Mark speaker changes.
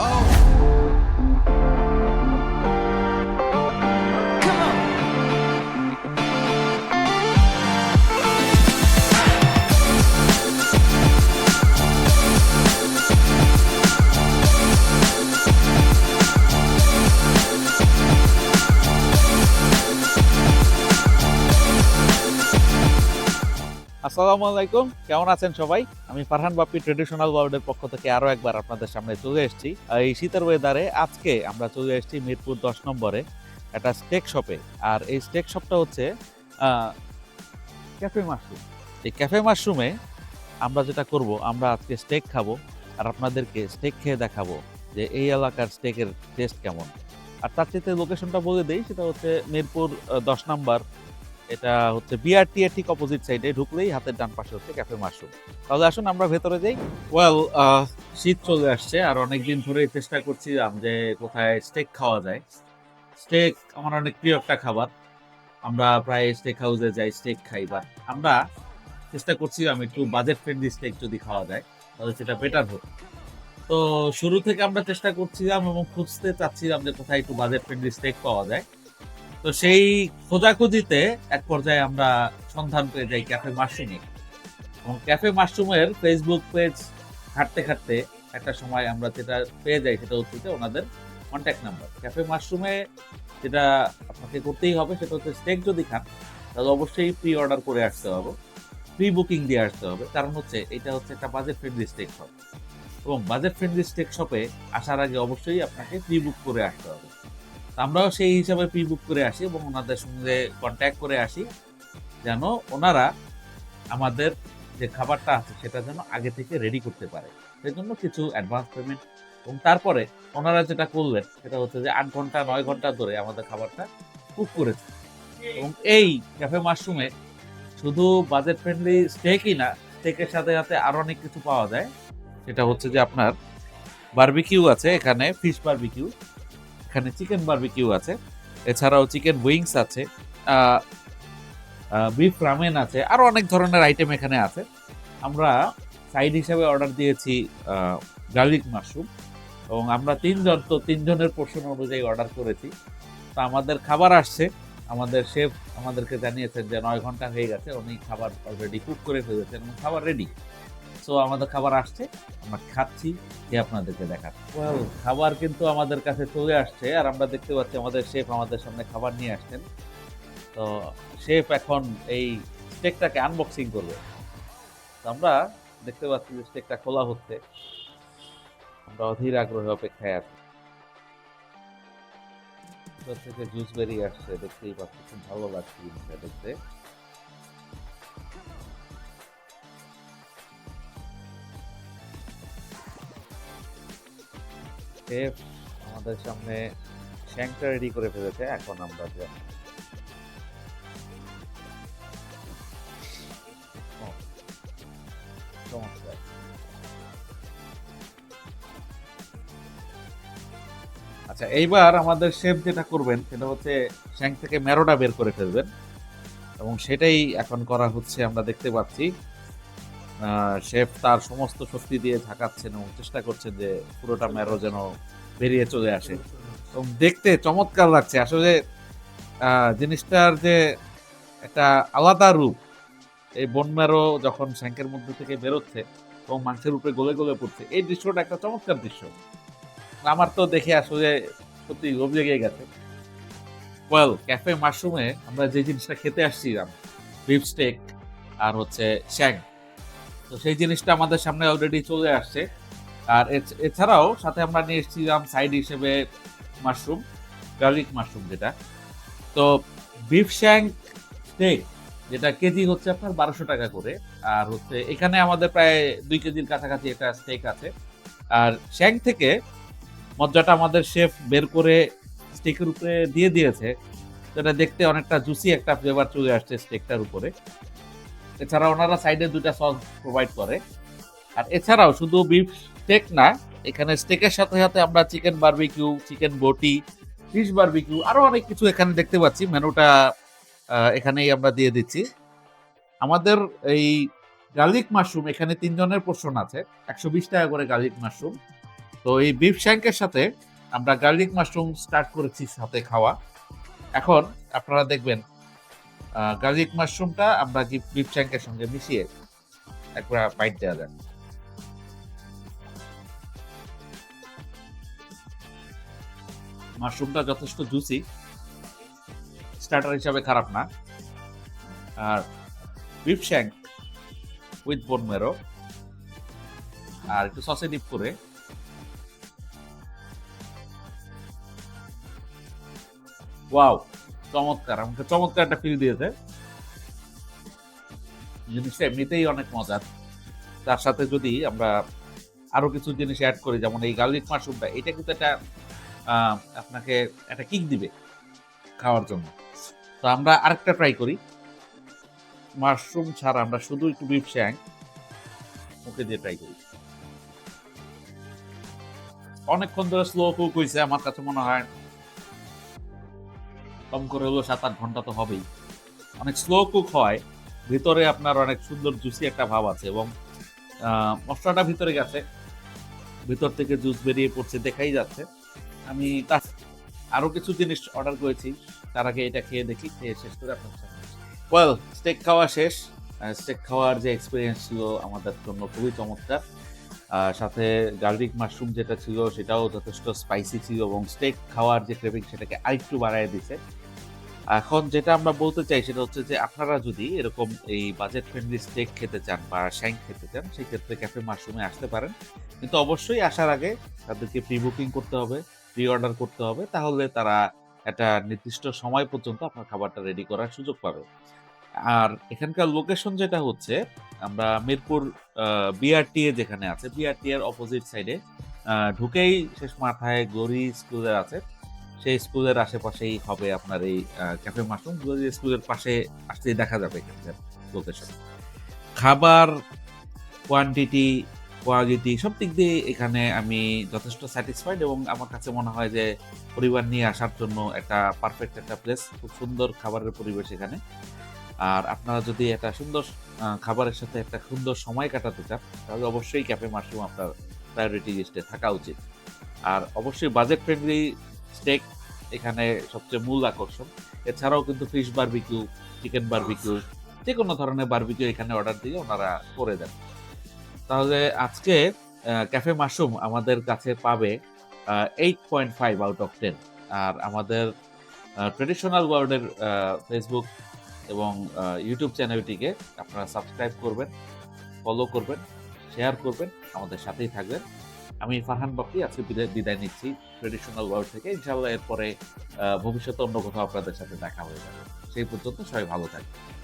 Speaker 1: Oh. আসসালামু আলাইকুম। কেমন আছেন সবাই? আমি ফারহান বাপ্পি ট্রেডিশনাল ওয়ার্ল্ডের পক্ষ থেকে আরও একবার আপনাদের সামনে চলে এসেছি। এই শীতের ওয়েদারে আজকে আমরা চলে এসেছি মিরপুর দশ নম্বরে একটা স্টেক শপে আর এই স্টেক শপটা হচ্ছে ক্যাফে মাশরুম এই ক্যাফে মাশরুমে আমরা যেটা করব, আমরা আজকে স্টেক খাব আর আপনাদেরকে স্টেক খেয়ে দেখাবো যে এই এলাকার স্টেকের টেস্ট কেমন। আর তার চেয়ে লোকেশনটা বলে দেই, সেটা হচ্ছে মিরপুর দশ নম্বর এটা হচ্ছে বিআরটি এর ঠিক অপোজিট সাইডে ঢুকলেই হাতের ডান পাশে হচ্ছে ক্যাফে মাশরুম তাহলে আসুন আমরা ভেতরে যাই। ওয়েল শীত চলে আসছে আর অনেকদিন ধরে চেষ্টা করছিলাম যে কোথায় স্টেক খাওয়া যায়। স্টেক আমার অনেক প্রিয় একটা খাবার। আমরা প্রায় স্টেক হাউসে যাই স্টেক খাই বা আমরা চেষ্টা করছিলাম একটু বাজেট ফ্রেন্ডলি স্টেক যদি খাওয়া যায়, তাহলে সেটা বেটার হতো তো শুরু থেকে আমরা চেষ্টা করছিলাম এবং খুঁজতে চাচ্ছিলাম যে কোথায় একটু বাজেট ফ্রেন্ডলি স্টেক পাওয়া যায়। তো সেই খোঁজাখুঁজিতে এক পর্যায়ে আমরা সন্ধান পেয়ে যাই ক্যাফে মাশরুমে এবং ক্যাফে মাশরুমের ফেসবুক পেজ ঘাটতে ঘাটতে একটা সময় আমরা যেটা পেয়ে যাই সেটা হচ্ছে ওনাদের কন্ট্যাক্ট নাম্বার ক্যাফে মাশরুমে যেটা আপনাকে করতেই হবে সেটা হচ্ছে স্টেক যদি খান, তাহলে অবশ্যই প্রি অর্ডার করে আসতে হবে প্রি বুকিং দিয়ে আসতে হবে। কারণ হচ্ছে এটা হচ্ছে একটা বাজেট ফ্রেন্ডলি স্টেক শপ এবং বাজেট ফ্রেন্ডলি স্টেক শপে আসার আগে অবশ্যই আপনাকে প্রি বুক করে আসতে হবে। আমরাও সেই হিসাবে প্রি বুক করে আসি এবং ওনাদের সঙ্গে কন্ট্যাক্ট করে আসি, যেন ওনারা আমাদের যে খাবারটা আছে সেটা যেন আগে থেকে রেডি করতে পারে। সেই জন্য কিছু অ্যাডভান্স পেমেন্ট এবং তারপরে ওনারা যেটা করলেন সেটা হচ্ছে যে আট ঘণ্টা, নয় ঘণ্টা ধরে আমাদের খাবারটা কুক করেছে। এবং এই ক্যাফে মাশরুমে শুধু বাজেট ফ্রেন্ডলি স্টেকই না স্টেকের সাথে সাথে আরও অনেক কিছু পাওয়া যায়। সেটা হচ্ছে যে আপনার বারবিকিউ আছে এখানে ফিশ বারবিকিউ এখানে চিকেন বারবিকিউ আছে। এছাড়াও চিকেন উইংস আছে বিফ রামেন আছে আরও অনেক ধরনের আইটেম এখানে আছে। আমরা সাইড হিসাবে অর্ডার দিয়েছি গার্লিক মাশরুম এবং আমরা তিনজন তো তিনজনের পোর্শন অনুযায়ী অর্ডার করেছি। তো আমাদের খাবার আসছে। আমাদের শেফ আমাদেরকে জানিয়েছেন যে নয় ঘণ্টা হয়ে গেছে, উনি খাবার অলরেডি কুক করে ফেলেছেন এবং খাবার রেডি সো আমাদের খাবার আসছে। আমরা খাচ্ছি যে আপনাদেরকে Well, খাবার কিন্তু আমাদের কাছে চলে আসছে আর আমরা দেখতে পাচ্ছি আমাদের শেফ আমাদের সামনে খাবার নিয়ে আসছেন। তো শেফ এখন এই স্টেকটাকে আনবক্সিং করবে। তো আমরা দেখতে পাচ্ছি যে স্টেকটা খোলা হচ্ছে। আমরা অধীর আগ্রহে অপেক্ষায় আছি। থেকে জুস বেরিয়ে আসছে দেখতেই পাচ্ছি খুব ভালো লাগছে জিনিসটা দেখতে। শেফ আমাদের সামনে শ্যাংটা রেডি করে ফেলেছে, এখন আমরা যে-। আচ্ছা এইবার আমাদের শেফ যেটা করবেন, সেটা হচ্ছে শ্যাং থেকে মেরোটা বের করে ফেলবেন এবং সেটাই এখন করা হচ্ছে, আমরা দেখতে পাচ্ছি শেফ তার সমস্ত শক্তি দিয়ে ঝাঁকাচ্ছেন এবং চেষ্টা করছেন যে পুরোটা ম্যারো যেন বেরিয়ে চলে আসে। এবং দেখতে চমৎকার লাগছে। আসলে জিনিসটার যে একটা আলাদা রূপ, এই বন ম্যারো যখন শ্যাঙ্কের মধ্যে থেকে বেরোচ্ছে এবং মাংসের উপরে গলে গলে পড়ছে, এই দৃশ্যটা একটা চমৎকার দৃশ্য। আমার তো দেখে আসলে সত্যি লোভ লেগে গেছে। ওয়েল ক্যাফে মাশরুমে আমরা যে জিনিসটা খেতে আসছিলাম বিফ স্টেক আর হচ্ছে শ্যাং তো সেই জিনিসটা আমাদের সামনে অলরেডি চলে আসছে। আর এছ- এছাড়াও সাথে আমরা নিয়ে এসেছিলাম সাইড হিসেবে মাশরুম গার্লিক মাশরুম যেটা। তো বিফ শ্যাং স্টেক যেটা কেজি হচ্ছে আপনার বারোশো টাকা করে। আর হচ্ছে এখানে আমাদের প্রায় দুই কেজির কাছাকাছি একটা স্টেক আছে। আর শ্যাং থেকে মজ্জাটা আমাদের শেফ বের করে স্টেকের উপরে দিয়ে দিয়েছে। যেটা দেখতে অনেকটা জুসি একটা ফ্লেভার চলে আসছে স্টেকটার উপরে। এছাড়া ওনারা সাইডে দুটা সস প্রোভাইড করে। আর এছাড়াও শুধু বিফ স্টেক না, এখানে স্টেকের সাথে সাথে আমরা chicken barbecue chicken boti fish barbecue আরও অনেক কিছু এখানে দেখতে পাচ্ছি। মেনুটা এখানেই আমরা দিয়ে দিচ্ছি। আমাদের এই গার্লিক মাশরুম এখানে তিনজনের পোষণ আছে। একশো বিশ টাকা করে গার্লিক মাশরুম তো এই বিফ শ্যাঙ্কের সাথে আমরা গার্লিক মাশরুম স্টার্ট করেছি সাথে খাওয়া। এখন আপনারা দেখবেন গার্লিক মাশরুমটা আমরা বিফ শ্যাঙ্কের সঙ্গে মিশিয়ে একবার বাইট দেওয়া যাক। মাশরুমটা যথেষ্ট জুসি স্টার্টার হিসাবে খারাপ না। আর বিফ শ্যাঙ্ক উইথ বোন মেরো আর একটু সসে ডিপ করে ওয়াও চমৎকার, আমাকে চমৎকার একটা ফিল দিয়েছে। জিনিসটা এমনিতেই অনেক মজার। তার সাথে যদি আমরা আরও কিছু জিনিস অ্যাড করি, যেমন এই গার্লিক মাশরুমটা এটা কিন্তু একটা আপনাকে একটা কিক দিবে খাওয়ার জন্য। তো আমরা আরেকটা ট্রাই করি। মাশরুম ছাড়া আমরা শুধু একটু বিফ শ্যাং মুখে দিয়ে ট্রাই করি। অনেকক্ষণ ধরে স্লো কুক হয়েছে আমার কাছে মনে হয় কম করে হলো সাত আট ঘণ্টা তো হবেই। অনেক স্লো কুক হয়, ভিতরে আপনার অনেক সুন্দর জুসি একটা ভাব আছে এবং মশলাটা ভিতরে গেছে, ভিতর থেকে জুস বেরিয়ে পড়ছে, দেখাই যাচ্ছে। আমি তার আরও কিছু জিনিস অর্ডার করেছি, তার আগে এটা খেয়ে দেখি, খেয়ে শেষ করে আপনার সামনে ওয়েল স্টেক খাওয়া শেষ স্টেক খাওয়ার যে এক্সপিরিয়েন্স ছিল আমাদের জন্য খুবই চমৎকার। সাথে গার্লিক মাশরুম যেটা ছিল, সেটাও যথেষ্ট স্পাইসি ছিল এবং স্টেক খাওয়ার যে ক্রেভিং সেটাকে আরেকটু বাড়ায় দিছে এখন যেটা আমরা বলতে চাই সেটা হচ্ছে যে, আপনারা যদি এরকম এই বাজেট ফ্রেন্ডলি স্টেক খেতে চান বা শ্যাং খেতে চান, সেক্ষেত্রে ক্যাফে মাশরুমে আসতে পারেন। কিন্তু অবশ্যই আসার আগে তাদেরকে প্রি বুকিং করতে হবে প্রি অর্ডার করতে হবে। তাহলে তারা একটা নির্দিষ্ট সময় পর্যন্ত আপনার খাবারটা রেডি করার সুযোগ পাবে। আর এখানকার লোকেশন যেটা হচ্ছে, আমরা মিরপুর বিআরটি এ যেখানে আছে বিআরটি এর অপোজিট সাইডে ঢুকেই শেষ মাথায় গরি স্কুলের আছে। সেই স্কুলের আশেপাশেই হবে আপনার এই ক্যাফে মাশরুম গরি স্কুলের পাশে আসতেই দেখা যাবে এখানকার লোকেশন খাবার কোয়ান্টিটি কোয়ালিটি সব দিক দিয়ে এখানে আমি যথেষ্ট স্যাটিসফাইড এবং আমার কাছে মনে হয় যে পরিবার নিয়ে আসার জন্য একটা পারফেক্ট একটা প্লেস খুব সুন্দর খাবারের পরিবেশ এখানে। আর আপনারা যদি একটা সুন্দর খাবারের সাথে একটা সুন্দর সময় কাটাতে চান, তাহলে অবশ্যই ক্যাফে মাশরুম আপনার প্রায়োরিটি লিস্টে থাকা উচিত। আর অবশ্যই বাজেট ফ্রেন্ডলি স্টেক এখানে সবচেয়ে মূল আকর্ষণ। এছাড়াও কিন্তু ফিশ বারবিকিউ চিকেন বারবিকিউ যে কোনো ধরনের বারবিকিউ এখানে অর্ডার দিয়ে ওনারা করে দেন। তাহলে আজকে ক্যাফে মাশরুম আমাদের কাছে পাবে eight point five out of ten আর আমাদের ট্রেডিশনাল ওয়ার্ল্ডের ফেসবুক এবং ইউটিউব চ্যানেলটিকে আপনারা সাবস্ক্রাইব করবেন ফলো করবেন শেয়ার করবেন, আমাদের সাথেই থাকবেন। আমি ফারহান বাকি আজকে বিদায় নিচ্ছি ট্রেডিশনাল ওয়ার্ল্ড থেকে। ইনশাআল্লাহ এরপরে ভবিষ্যতে অন্য কোথাও আপনাদের সাথে দেখা হয়ে যাবে। সেই পর্যন্ত সবাই ভালো থাকবেন।